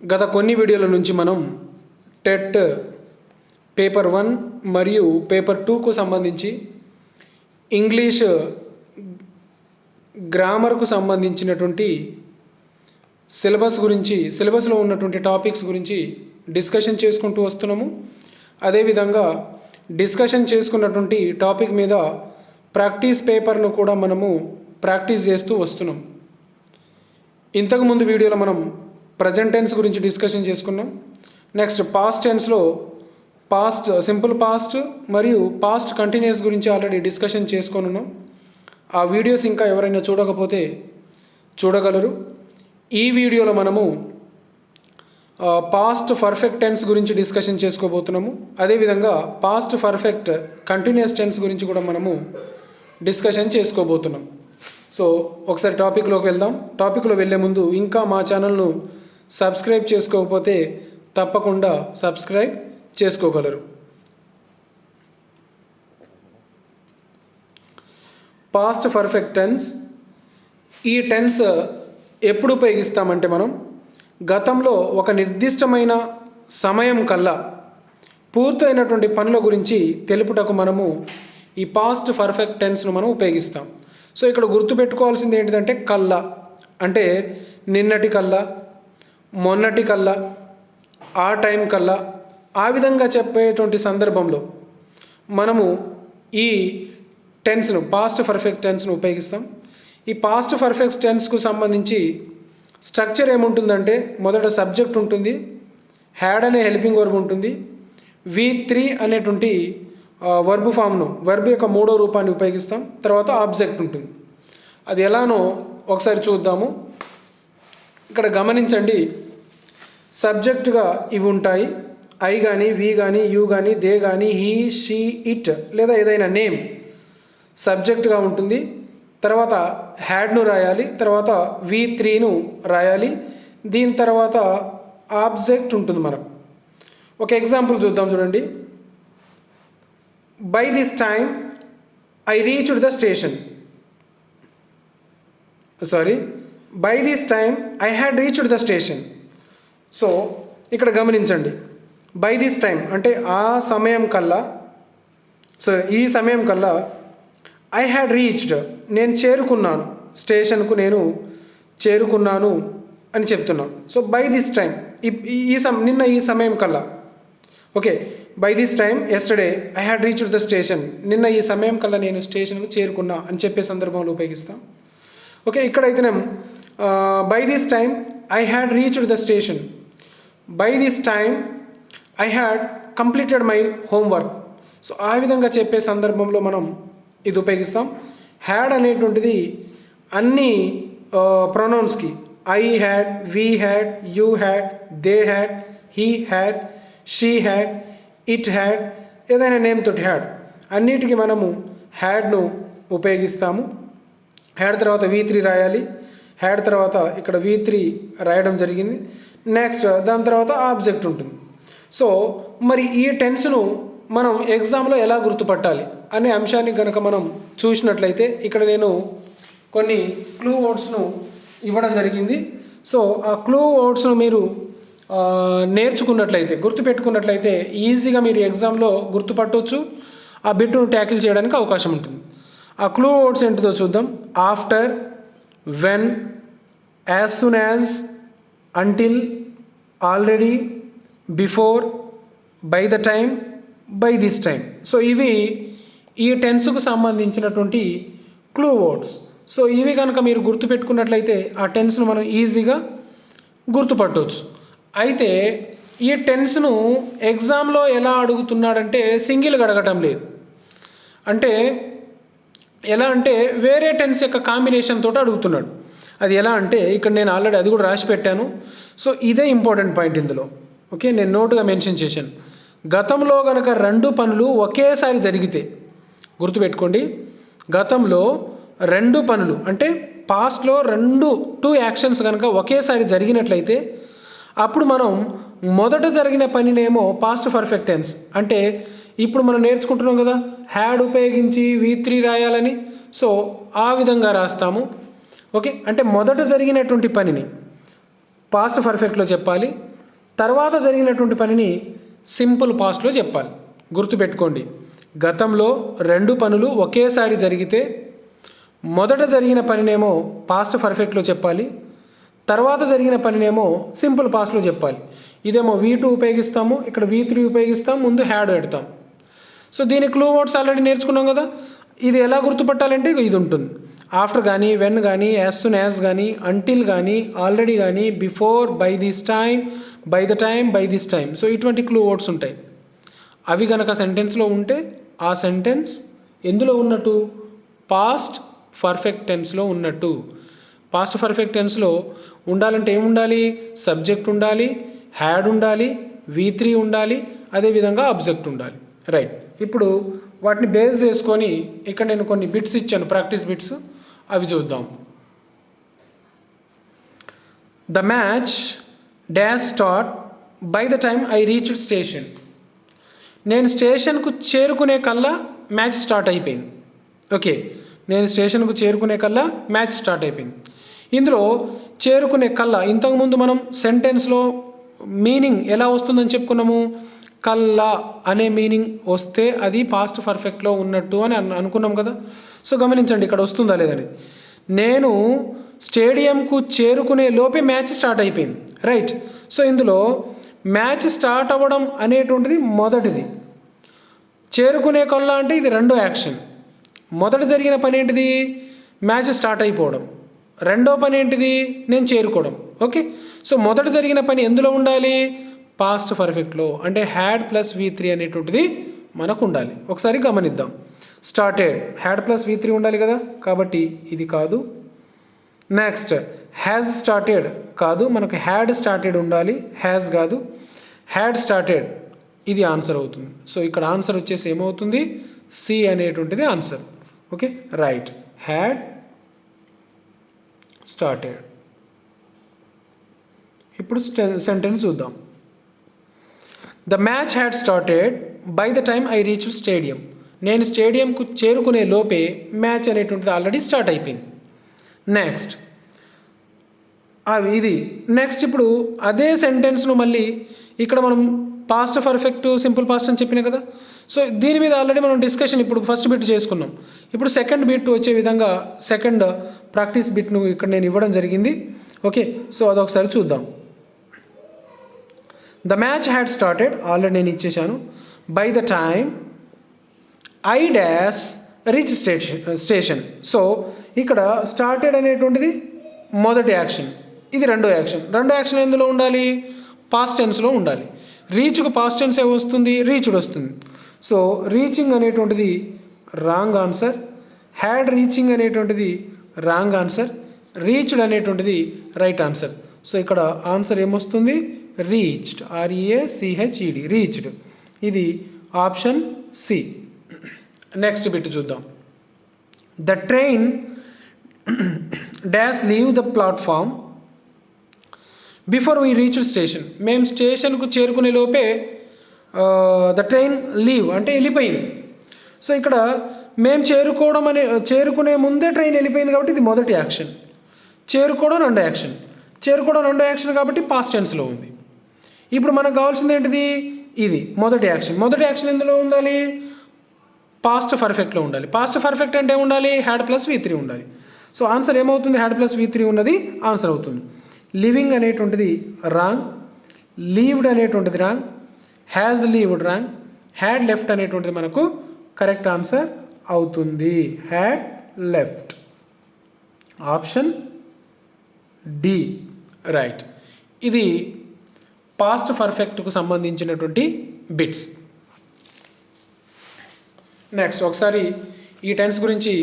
గత కొన్ని వీడియోల నుంచి మనం టెట్ పేపర్ వన్ మరియు పేపర్ టూకు సంబంధించి ఇంగ్లీష్ గ్రామర్కు సంబంధించినటువంటి సిలబస్ గురించి సిలబస్లో ఉన్నటువంటి టాపిక్స్ గురించి డిస్కషన్ చేసుకుంటూ వస్తున్నాము. అదేవిధంగా డిస్కషన్ చేసుకున్నటువంటి టాపిక్ మీద ప్రాక్టీస్ పేపర్ను కూడా మనము ప్రాక్టీస్ చేస్తూ వస్తున్నాం. ఇంతకుముందు వీడియోలో మనం ప్రజెంట్ టెన్స్ గురించి డిస్కషన్ చేసుకున్నాం. నెక్స్ట్ పాస్ట్ టెన్స్లో పాస్ట్ సింపుల్ పాస్ట్ మరియు పాస్ట్ కంటిన్యూస్ గురించి ఆల్రెడీ డిస్కషన్ చేసుకొని ఉన్నాం. ఆ వీడియోస్ ఇంకా ఎవరైనా చూడకపోతే చూడగలరు. ఈ వీడియోలో మనము పాస్ట్ పర్ఫెక్ట్ టెన్స్ గురించి డిస్కషన్ చేసుకోబోతున్నాము. అదేవిధంగా పాస్ట్ పర్ఫెక్ట్ కంటిన్యూస్ టెన్స్ గురించి కూడా మనము డిస్కషన్ చేసుకోబోతున్నాం. సో ఒకసారి టాపిక్లోకి వెళ్దాం. టాపిక్లో వెళ్ళే ముందు ఇంకా మా ఛానల్ను సబ్స్క్రైబ్ చేసుకోకపోతే తప్పకుండా సబ్స్క్రైబ్ చేసుకోగలరు. పాస్ట్ పర్ఫెక్ట్ టెన్స్ ఈ టెన్స్ ఎప్పుడు ఉపయోగిస్తామంటే మనం గతంలో ఒక నిర్దిష్టమైన సమయం కల్లా పూర్తయినటువంటి పనుల గురించి తెలుపుటకు మనము ఈ పాస్ట్ పర్ఫెక్ట్ టెన్స్ను మనం ఉపయోగిస్తాం. సో ఇక్కడ గుర్తుపెట్టుకోవాల్సింది ఏంటిదంటే కల్లా. అంటే నిన్నటి కల్లా మొన్నటి కల్లా ఆ టైం కల్లా ఆ విధంగా చెప్పేటువంటి సందర్భంలో మనము ఈ టెన్స్ను పాస్ట్ పర్ఫెక్ట్ టెన్స్ను ఉపయోగిస్తాం. ఈ పాస్ట్ పర్ఫెక్ట్ టెన్స్కు సంబంధించి స్ట్రక్చర్ ఏముంటుందంటే మొదట సబ్జెక్ట్ ఉంటుంది హ్యాడ్ అనే హెల్పింగ్ వర్బ్ ఉంటుంది వి త్రీ అనేటువంటి వర్బ్ ఫామ్ను వర్బ్ యొక్క మూడో రూపాన్ని ఉపయోగిస్తాం తర్వాత ఆబ్జెక్ట్ ఉంటుంది. అది ఎలానో ఒకసారి చూద్దాము. ఇక్కడ గమనించండి. సబ్జెక్టుగా ఇవి ఉంటాయి. ఐ కానీ వి కానీ యూ కానీ దే కానీ హీ షీ ఇట్ లేదా ఏదైనా నేమ్ సబ్జెక్ట్గా ఉంటుంది. తర్వాత హ్యాడ్ను రాయాలి తర్వాత వి త్రీను రాయాలి. దీని తర్వాత ఆబ్జెక్ట్ ఉంటుంది మనకు. ఒక ఎగ్జాంపుల్ చూద్దాం చూడండి. By this time I reached the station. Sorry. By this time I had reached the station so ఇక్కడ గమనించండి. బై దిస్ టైం అంటే ఆ సమయం కల్లా సో ఈ సమయం కల్లా ఐ హ్యాడ్ రీచ్డ్ నేను చేరుకున్నాను. స్టేషన్కు నేను చేరుకున్నాను అని చెప్తున్నాను సో బై దిస్ టైం ఈ సమ నిన్న ఈ సమయం కల్లా. Okay by this time yesterday I had reached the station నిన్న ఈ సమయం కల్లా నేను స్టేషన్కు చేరుకున్నా అని చెప్పే సందర్భంలో ఉపయోగిస్తాం. Okay ఇక్కడైతేనే by this time I had reached the station by this time I had completed my homework so ఆ విధంగా చెప్పే సందర్భంలో మనం ఇది ఉపయోగిస్తాం. హ్యాడ్ అనేటువంటిది అన్ని ప్రొనౌన్స్కి I had we had you had they had he had she had it had ఏదైనా నేమ్ తోటి హ్యాడ్ అన్నిటికీ మనము హ్యాడ్ను ఉపయోగిస్తాము. హ్యాడ్ తర్వాత వి త్రీ రాయాలి. హ్యాడ్ తర్వాత ఇక్కడ వి త్రీ రాయడం జరిగింది. నెక్స్ట్ దాని తర్వాత ఆబ్జెక్ట్ ఉంటుంది. సో మరి ఈ టెన్స్ను మనం ఎగ్జామ్లో ఎలా గుర్తుపట్టాలి అనే అంశాన్ని కనుక మనం చూసినట్లయితే ఇక్కడ నేను కొన్ని క్లూ వర్డ్స్ను ఇవ్వడం జరిగింది. సో ఆ క్లూ వర్డ్స్ను మీరు నేర్చుకున్నట్లయితే గుర్తుపెట్టుకున్నట్లయితే ఈజీగా మీరు ఎగ్జామ్లో గుర్తుపట్టవచ్చు ఆ బిట్టును ట్యాకిల్ చేయడానికి అవకాశం ఉంటుంది. ఆ క్లూ వర్డ్స్ ఏంటిదో చూద్దాం. After when as soon as until already before by the time by this time so ఇవి ఈ టెన్స్కు సంబంధించినటువంటి క్లూ వర్డ్స్. సో ఇవి కనుక మీరు గుర్తుపెట్టుకున్నట్లయితే ఆ టెన్స్ను మనం ఈజీగా గుర్తుపట్టవచ్చు అయితే ఈ టెన్స్ను ఎగ్జామ్లో ఎలా అడుగుతున్నాడంటే సింగిల్గా అడగటం లేదు. అంటే ఎలా అంటే వేరే టెన్స్ యొక్క కాంబినేషన్ తోటి అడుగుతున్నాడు. అది ఎలా అంటే ఇక్కడ నేను ఆల్రెడీ అది కూడా రాసి పెట్టాను. సో ఇదే ఇంపార్టెంట్ పాయింట్ ఇందులో. ఓకే నేను నోటుగా మెన్షన్ చేశాను. గతంలో కనుక రెండు పనులు ఒకేసారి జరిగితే గుర్తుపెట్టుకోండి గతంలో రెండు పనులు అంటే పాస్ట్లో రెండు టూ యాక్షన్స్ కనుక ఒకేసారి జరిగినట్లయితే అప్పుడు మనం మొదట జరిగిన పనినేమో పాస్ట్ పర్ఫెక్ట్ టెన్స్ అంటే ఇప్పుడు మనం నేర్చుకుంటున్నాం కదా హ్యాడ్ ఉపయోగించి వి త్రీ రాయాలని. సో ఆ విధంగా రాస్తాము. ఓకే? అంటే మొదట జరిగినటువంటి పనిని పాస్ట్ పర్ఫెక్ట్లో చెప్పాలి. తర్వాత జరిగినటువంటి పనిని సింపుల్ పాస్ట్లో చెప్పాలి. గుర్తుపెట్టుకోండి. గతంలో రెండు పనులు ఒకేసారి జరిగితే మొదట జరిగిన పనినేమో పాస్ట్ పర్ఫెక్ట్లో చెప్పాలి. తర్వాత జరిగిన పనినేమో సింపుల్ పాస్ట్లో చెప్పాలి. ఇదేమో వీ టూ ఉపయోగిస్తాము ఇక్కడ వీ త్రీ ఉపయోగిస్తాం ముందు హ్యాడ్ పెడతాం. సో దీని క్లూ వర్డ్స్ ఆల్రెడీ నేర్చుకున్నాం కదా. ఇది ఎలా గుర్తుపట్టాలంటే ఇది ఉంటుంది. ఆఫ్టర్ కానీ వెన్ కానీ యాజ్ సున్ యాజ్ కానీ అంటిల్ కానీ ఆల్రెడీ కానీ before by this time by the time by this time so ఇటువంటి క్లూ వర్డ్స్ ఉంటాయి. అవి కనుక సెంటెన్స్లో ఉంటే ఆ సెంటెన్స్ ఎందులో ఉన్నట్టు? పాస్ట్ పర్ఫెక్ట్ టెన్స్లో ఉన్నట్టు. పాస్ట్ పర్ఫెక్ట్ టెన్స్లో ఉండాలంటే ఏముండాలి సబ్జెక్ట్ ఉండాలి హ్యాడ్ ఉండాలి వీ త్రీ ఉండాలి అదేవిధంగా అబ్జెక్ట్ ఉండాలి. రైట్ ఇప్పుడు వాటిని బేస్ చేసుకొని ఇక్కడ నేను కొన్ని బిట్స్ ఇచ్చాను ప్రాక్టీస్ బిట్స్ అవి చూద్దాం. The match dash start by the time I reach station నేను స్టేషన్కు చేరుకునే కల్లా మ్యాచ్ స్టార్ట్ అయిపోయింది. ఓకే నేను స్టేషన్కు చేరుకునే కల్లా మ్యాచ్ స్టార్ట్ అయిపోయింది. ఇందులో చేరుకునే కల్లా ఇంతకుముందు మనం సెంటెన్స్లో మీనింగ్ ఎలా వస్తుందని చెప్పుకున్నాము? కల్లా అనే మీనింగ్ వస్తే అది పాస్ట్ పర్ఫెక్ట్లో ఉన్నట్టు అని అనుకున్నాం కదా. సో గమనించండి ఇక్కడ వస్తుందా లేదని నేను స్టేడియంకు చేరుకునే లోపే మ్యాచ్ స్టార్ట్ అయిపోయింది. రైట్ సో ఇందులో మ్యాచ్ స్టార్ట్ అవ్వడం అనేటువంటిది మొదటిది. చేరుకునే కొల్లా అంటే ఇది రెండో యాక్షన్ మొదట జరిగిన పని ఏంటిది? మ్యాచ్ స్టార్ట్ అయిపోవడం. రెండో పని ఏంటిది? నేను చేరుకోవడం. ఓకే సో మొదట జరిగిన పని ఎందులో ఉండాలి? పాస్ట్ పర్ఫెక్ట్లో అంటే హ్యాడ్ ప్లస్ వి త్రీ అనేటువంటిది మనకు ఉండాలి ఒకసారి గమనిద్దాం. Started had plus V three ఉండాలి కదా? కాబట్టి ఇది కాదు. నెక్స్ట్ హ్యాజ్ స్టార్టెడ్ కాదు మనకు హ్యాడ్ స్టార్టెడ్ ఉండాలి హ్యాజ్ కాదు. హ్యాడ్ స్టార్టెడ్ ఇది ఆన్సర్ అవుతుంది. సో ఇక్కడ ఆన్సర్ వచ్చేసి ఏమవుతుంది? సి అనేటువంటిది answer okay right had started ఇప్పుడు సెంటెన్స్ చూద్దాం. The match had started by the time I reach stadium నేను స్టేడియంకు చేరుకునే లోపే మ్యాచ్ అనేటువంటిది ఆల్రెడీ స్టార్ట్ అయిపోయింది. నెక్స్ట్ అవి ఇది. నెక్స్ట్ ఇప్పుడు అదే సెంటెన్స్ను మళ్ళీ ఇక్కడ మనం పాస్ట్ పర్ఫెక్ట్ సింపుల్ పాస్ట్ అని చెప్పినా కదా. సో దీని మీద ఆల్రెడీ మనం డిస్కషన్ ఇప్పుడు ఫస్ట్ బిట్ చేసుకున్నాం. ఇప్పుడు సెకండ్ బిట్ వచ్చే విధంగా సెకండ్ ప్రాక్టీస్ బిట్ను ఇక్కడ నేను ఇవ్వడం జరిగింది. ఓకే సో అదొకసారి చూద్దాం. The match had started already నేను ఇచ్చేసాను by the time I dash reach station station so ఇక్కడ స్టార్టెడ్ అనేటువంటిది మొదటి యాక్షన్ ఇది రెండో యాక్షన్ రెండో యాక్షన్ ఎందులో ఉండాలి? పాస్ట్ టెన్స్లో ఉండాలి. రీచ్కు పాస్ట్ టెన్స్ ఏ వస్తుంది? రీచ్డ్ వస్తుంది. సో రీచింగ్ అనేటువంటిది రాంగ్ ఆన్సర్ హ్యాడ్ రీచింగ్ అనేటువంటిది రాంగ్ ఆన్సర్ రీచ్డ్ అనేటువంటిది రైట్ ఆన్సర్ సో ఇక్కడ ఆన్సర్ ఏమొస్తుంది? Reached R E A C H E D reached ఇది ఆప్షన్ సి నెక్స్ట్ బిట్ చూద్దాం. The train dash leave the platform before we reach station మేము స్టేషన్కు చేరుకునే లోపే ద ట్రైన్ లీవ్ అంటే వెళ్ళిపోయింది. సో ఇక్కడ మేము చేరుకోవడం అనే చేరుకునే ముందే ట్రైన్ వెళ్ళిపోయింది కాబట్టి ఇది మొదటి యాక్షన్ చేరుకోవడం రెండో యాక్షన్ చేరుకోవడం రెండో యాక్షన్ కాబట్టి పాస్ట్ టెన్స్లో ఉంది. ఇప్పుడు మనకు కావాల్సింది ఏంటిది? ఇది. మొదటి యాక్షన్. మొదటి యాక్షన్ ఎందులో ఉండాలి? పాస్ట్ పర్ఫెక్ట్లో ఉండాలి. పాస్ట్ పర్ఫెక్ట్ అంటే ఉండాలి హ్యాడ్ ప్లస్ వి త్రీ ఉండాలి. సో ఆన్సర్ ఏమవుతుంది? హ్యాడ్ ప్లస్ వి త్రీ ఉన్నది ఆన్సర్ అవుతుంది. లివింగ్ అనేటువంటిది రాంగ్. లీవ్డ్ అనేటువంటిది wrong. Has lived wrong. Had left అనేటువంటిది మనకు కరెక్ట్ ఆన్సర్ అవుతుంది. Had left. Option D. Right. ఇది పాస్ట్ పర్ఫెక్ట్కు సంబంధించినటువంటి బిట్స్ నెక్స్ట్ ఒకసారి ఈ టెన్స్ గురించి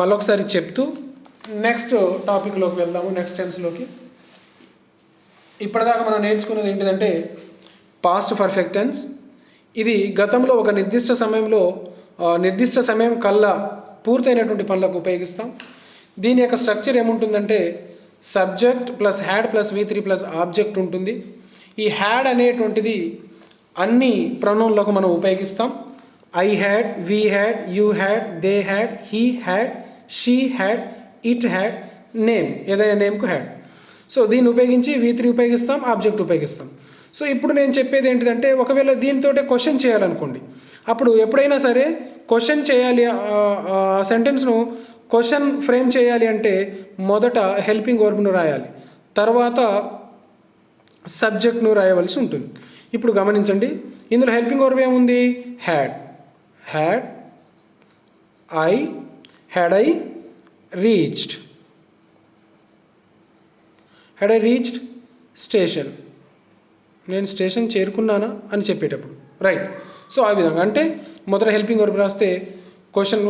మళ్ళొకసారి చెప్తూ నెక్స్ట్ టాపిక్లోకి వెళ్దాము నెక్స్ట్ టెన్స్లోకి ఇప్పటిదాకా మనం నేర్చుకున్నది ఏంటిదంటే పాస్ట్ పర్ఫెక్ట్ టెన్స్ ఇది గతంలో ఒక నిర్దిష్ట సమయంలో నిర్దిష్ట సమయం కల్లా పూర్తయినటువంటి పనులకు ఉపయోగిస్తాం. దీని యొక్క స్ట్రక్చర్ ఏముంటుందంటే subject plus had plus V three plus object ఉంటుంది. ఈ హ్యాడ్ అనేటువంటిది అన్ని ప్రొనౌన్లకు మనం ఉపయోగిస్తాం. I had we had you had they had he had she had it had name ఏదైనా నేమ్కు హ్యాడ్ సో దీన్ని ఉపయోగించి వీ త్రీ ఉపయోగిస్తాం ఆబ్జెక్ట్ ఉపయోగిస్తాం. సో ఇప్పుడు నేను చెప్పేది ఏంటిదంటే ఒకవేళ దీంతో క్వశ్చన్ చేయాలనుకోండి. అప్పుడు ఎప్పుడైనా సరే క్వశ్చన్ చేయాలి ఆ సెంటెన్స్ను క్వశ్చన్ ఫ్రేమ్ చేయాలి అంటే మొదట హెల్పింగ్ వర్బ్ను రాయాలి. తర్వాత సబ్జెక్ట్ను రాయవలసి ఉంటుంది. ఇప్పుడు గమనించండి. ఇందులో హెల్పింగ్ వర్బ్ ఏముంది? Had had I had I reached had I reached station నేను స్టేషన్ చేరుకున్నానా అని చెప్పేటప్పుడు. రైట్ సో ఆ విధంగా. అంటే మొదట హెల్పింగ్ వర్బ్ రాస్తే క్వశ్చన్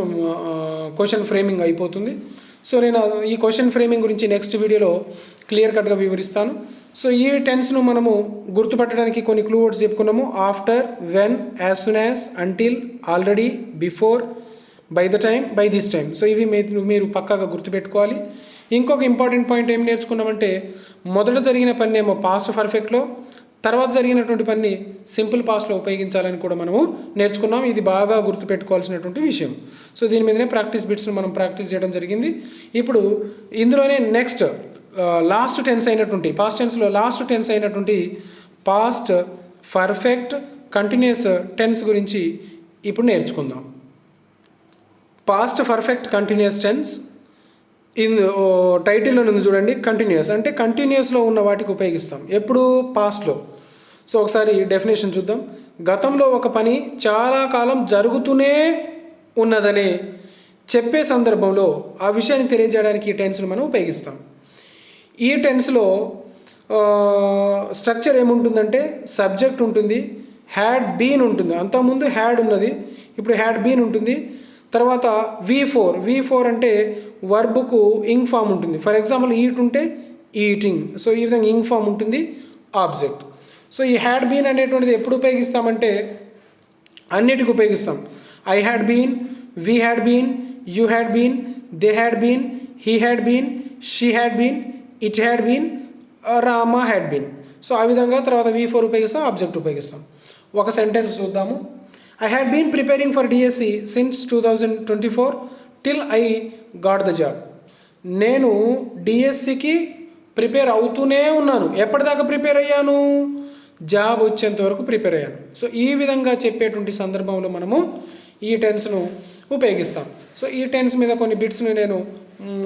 క్వశ్చన్ ఫ్రేమింగ్ అయిపోతుంది. సో నేను ఈ క్వశ్చన్ ఫ్రేమింగ్ గురించి నెక్స్ట్ వీడియోలో క్లియర్ కట్గా వివరిస్తాను. సో ఈ టెన్స్ను మనము గుర్తుపట్టడానికి కొన్ని క్లూ వర్డ్స్ చెప్పుకున్నాము. After when as soon as until already before by the time by this time so ఇవి మీరు మీరు పక్కాగా గుర్తుపెట్టుకోవాలి. ఇంకొక ఇంపార్టెంట్ పాయింట్ ఏం నేర్చుకున్నామంటే మొదట జరిగిన పని ఏమో పాస్ట్ పర్ఫెక్ట్లో తర్వాత జరిగినటువంటి పని సింపుల్ పాస్ట్లో ఉపయోగించాలని కూడా మనము నేర్చుకున్నాం. ఇది బాగా గుర్తుపెట్టుకోవాల్సినటువంటి విషయం. సో దీని మీదనే ప్రాక్టీస్ బిట్స్ను మనం ప్రాక్టీస్ చేయడం జరిగింది. ఇప్పుడు ఇందులోనే నెక్స్ట్ లాస్ట్ టెన్స్ అయినటువంటి పాస్ట్ టెన్స్లో లాస్ట్ టెన్స్ అయినటువంటి పాస్ట్ పర్ఫెక్ట్ కంటిన్యూస్ టెన్స్ గురించి ఇప్పుడు నేర్చుకుందాం. Past perfect continuous tense in టైటిల్లో ఉంది చూడండి కంటిన్యూస్ అంటే కంటిన్యూస్లో ఉన్న వాటికి ఉపయోగిస్తాం. ఎప్పుడు? పాస్ట్లో సో ఒకసారి డెఫినేషన్ చూద్దాం. గతంలో ఒక పని చాలా కాలం జరుగుతూనే ఉన్నదని చెప్పే సందర్భంలో ఆ విషయాన్ని తెలియజేయడానికి ఈ టెన్స్ను మనం ఉపయోగిస్తాం. ఈ టెన్స్లో స్ట్రక్చర్ ఏముంటుందంటే సబ్జెక్ట్ ఉంటుంది హ్యాడ్ బీన్ ఉంటుంది. అంతకుముందు హ్యాడ్ ఉన్నది ఇప్పుడు హ్యాడ్ బీన్ ఉంటుంది. తర్వాత వి ఫోర్ వి ఫోర్ అంటే వర్బుకు ఇంగ్ ఫామ్ ఉంటుంది. ఫర్ ఎగ్జాంపుల్ ఈట్ ఉంటే ఈటింగ్ సో ఈ విధంగా ఇంగ్ ఫామ్ ఉంటుంది ఆబ్జెక్ట్ సో ఈ హ్యాడ్ బీన్ అనేటువంటిది ఎప్పుడు ఉపయోగిస్తామంటే అన్నిటికి ఉపయోగిస్తాం. I had been we had been you had been they had been he had been she had been it had been Rama had been so ఆ విధంగా తర్వాత వి ఫోర్ ఉపయోగిస్తాం ఆబ్జెక్ట్ ఉపయోగిస్తాం. ఒక సెంటెన్స్ చూద్దాము. I had been preparing for DSC since two thousand twenty four till I got the job నేను డిఎస్సికి prepare అవుతూనే ఉన్నాను. ఎప్పటిదాకా ప్రిపేర్ అయ్యాను? జాబ్ వచ్చేంత వరకు ప్రిపేర్ అయ్యాను. సో ఈ విధంగా చెప్పేటువంటి సందర్భంలో మనము ఈ టెన్స్ను ఉపయోగిస్తాం. సో ఈ టెన్స్ మీద కొన్ని బిట్స్ని నేను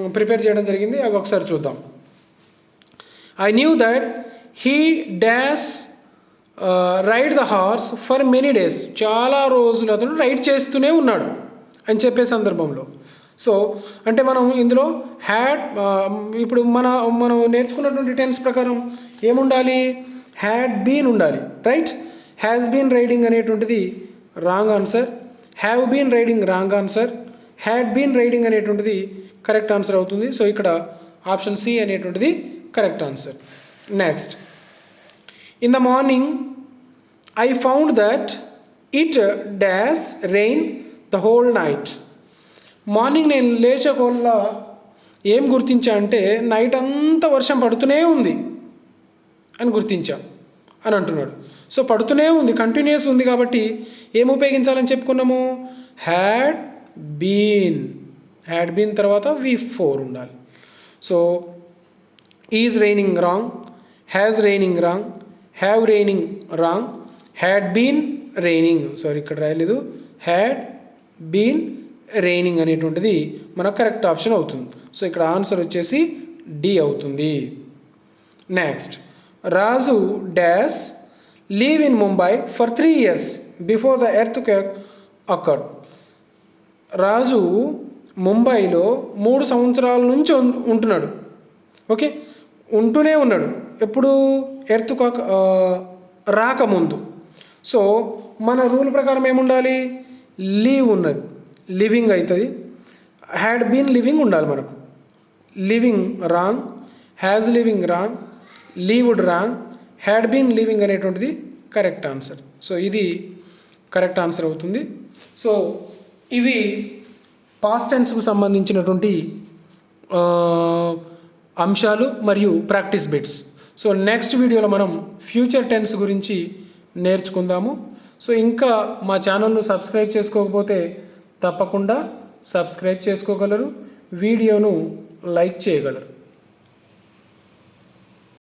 ప్రిపేర్ చేయడం జరిగింది. అవి ఒకసారి చూద్దాం. I knew that he dash ride the horse for many days చాలా రోజులు అతను రైడ్ చేస్తూనే ఉన్నాడు అని చెప్పే సందర్భంలో. సో అంటే మనం ఇందులో హ్యాడ్ uh, ఇప్పుడు మన మనం నేర్చుకున్నటువంటి టెన్స్ ప్రకారం ఏముండాలి? హ్యాడ్ బీన్ ఉండాలి రైట్ హ్యాస్ బీన్ రైడింగ్ అనేటువంటిది wrong answer have been riding wrong answer had been riding అనేటువంటిది కరెక్ట్ ఆన్సర్ అవుతుంది. సో ఇక్కడ ఆప్షన్ సి అనేటువంటిది correct answer. Next in the morning I found that it dash rain the whole night morning నేను లేచే కోళ్ళ ఏం గుర్తించా అంటే night అంతా వర్షం పడుతూనే ఉంది అని గుర్తించా అని అంటున్నాడు. సో పడుతూనే ఉంది కంటిన్యూస్ ఉంది కాబట్టి ఏం ఉపయోగించాలని చెప్పుకున్నాము? హ్యాడ్ బీన్ హ్యాడ్ బీన్ తర్వాత వి ఫోర్ ఉండాలి. So is raining wrong has raining wrong have raining wrong had been raining sorry ఇక్కడ రాయలేదు. హ్యాడ్ బీన్ రైనింగ్ అనేటువంటిది మనకు కరెక్ట్ ఆప్షన్ అవుతుంది. సో ఇక్కడ ఆన్సర్ వచ్చేసి డి అవుతుంది. Next Raju dash leave in Mumbai for three years before the earthquake occurred Raju ముంబైలో మూడు సంవత్సరాల నుంచి ఉంటున్నాడు. ఓకే ఉంటూనే ఉన్నాడు. ఎప్పుడు ఎర్త్ కాక్ రాకముందు. సో మన రూల్ ప్రకారం ఏముండాలి? లీవ్ ఉన్నది. లివింగ్ అవుతుంది హ్యాడ్ బీన్ లివింగ్ ఉండాలి మనకు. Living wrong has living wrong lived wrong had been living అనేటువంటిది కరెక్ట్ ఆన్సర్. సో ఇది కరెక్ట్ ఆన్సర్ అవుతుంది. సో ఇవి పాస్ట్ టెన్స్కు సంబంధించినటువంటి అంశాలు మరియు ప్రాక్టీస్ బిట్స్. సో నెక్స్ట్ వీడియోలో మనం ఫ్యూచర్ టెన్స్ గురించి నేర్చుకుందాము. సో ఇంకా మా ఛానల్ను సబ్స్క్రైబ్ చేసుకోకపోతే తప్పకుండా సబ్స్క్రైబ్ చేసుకోగలరు. వీడియోను లైక్ చేయగలరు.